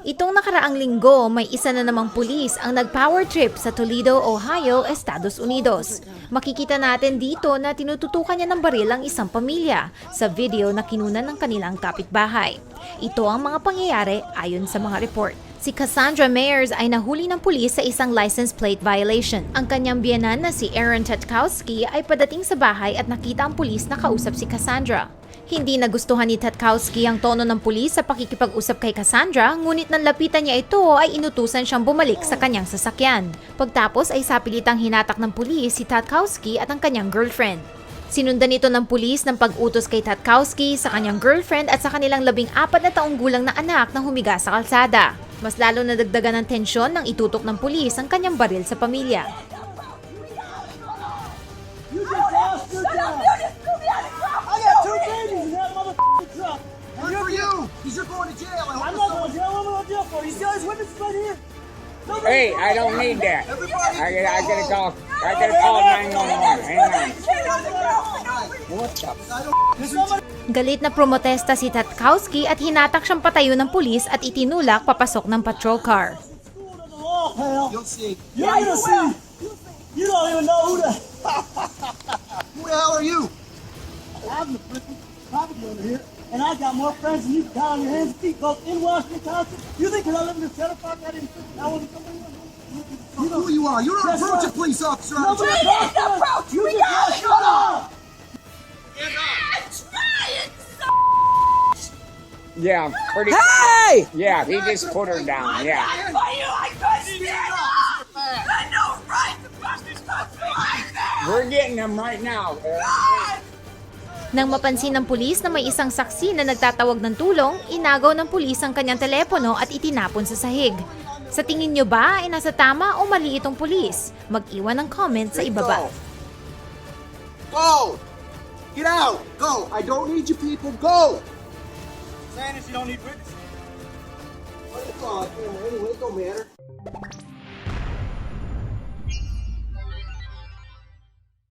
Itong nakaraang linggo, may isa na namang pulis ang nag-power trip sa Toledo, Ohio, Estados Unidos. Makikita natin dito na tinututukan niya ng baril ang isang pamilya sa video na kinunan ng kanilang kapitbahay. Ito ang mga pangyayari ayon sa mga report. Si Cassandra Mayers ay nahuli ng pulis sa isang license plate violation. Ang kanyang biyanan na si Aaron Tatkowski ay padating sa bahay at nakita ang pulis na kausap si Cassandra. Hindi nagustuhan ni Tatkowski ang tono ng pulis sa pakikipag-usap kay Cassandra, ngunit nang lapitan niya ito ay inutusan siyang bumalik sa kanyang sasakyan. Pagtapos ay sapilitang hinatak ng pulis si Tatkowski at ang kanyang girlfriend. Sinundan ito ng pulis ng pag-utos kay Tatkowski sa kanyang girlfriend at sa kanilang labing apat na taong gulang na anak na humiga sa kalsada. Mas lalo nadagdagan ng tensyon nang itutok ng pulis ang kanyang baril sa pamilya. Because you're going to jail. I I'm not going to jail. What am I going to jail for? You see all these right here? Nobody- Hey, I don't need that. Everybody, I gotta, I gotta call. I gotta call 911. Hang on. What the? Galit na promotesta si Tatkowski at hinatak siyang patayo ng pulis at itinulak papasok ng patrol car. You'll. You're see. You don't even know who the Who the hell are you? I'm the freaking property here, and I got more friends than you can count on your hands and feet, both in Washington Township. You think because I live in the trailer park, I didn't I wasn't somebody You know who you are. You don't That's approach right. a police officer. Nobody on the talks to us. You just lost your job. Yeah, pretty. Hey! Yeah, he just put her down. Yeah. We're getting him right now. Nang mapansin ng pulis na may isang saksi na nagtatawag ng tulong, inagaw ng pulis ang kanyang telepono at itinapon sa sahig. Sa tingin nyo ba ay nasa tama o mali itong pulis? Mag-iwan ng comment sa ibaba. Go. Get out. Go. I don't need you people. Go. Saying you don't need witnesses. Oh, anyway, it don't matter.